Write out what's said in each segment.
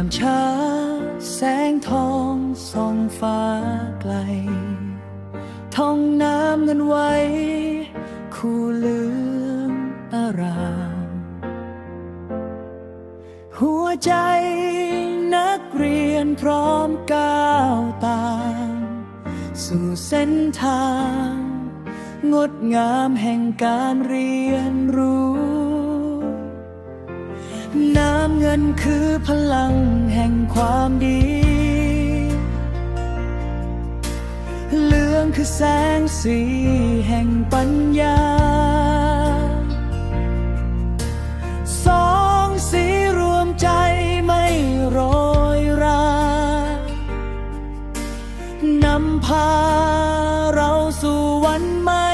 ยามเช้าแสงทองส่องฟ้าไกล ท้องน้ำเงินไว้ คู่เลืองอาราม หัวใจนักเรียนพร้อมก้าวตาม สู่เส้นทาง งดงามแห่งการเรียนรู้น้ำ เงินคือพลังแห่งความดี เหลืองคือแสงสีแห่งปัญญา สองสีรวมใจไม่โรยรานำพาเราสู่วันใหม่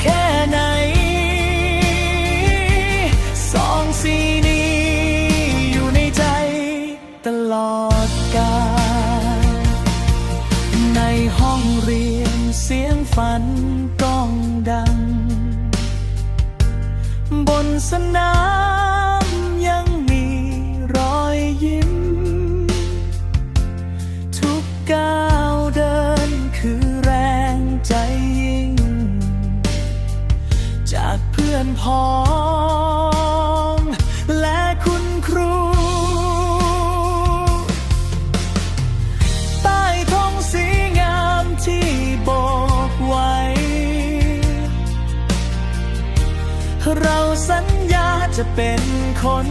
แค่ไหนสองสีนี้อยู่ในใจตลอดกาลในห้องเรียนเสียงฝันก้องดัง บนสนาม อนพ้อง และคุณครู ใต้ทองสีงามที่โบกไว้ เราสัญญาจะเป็นคน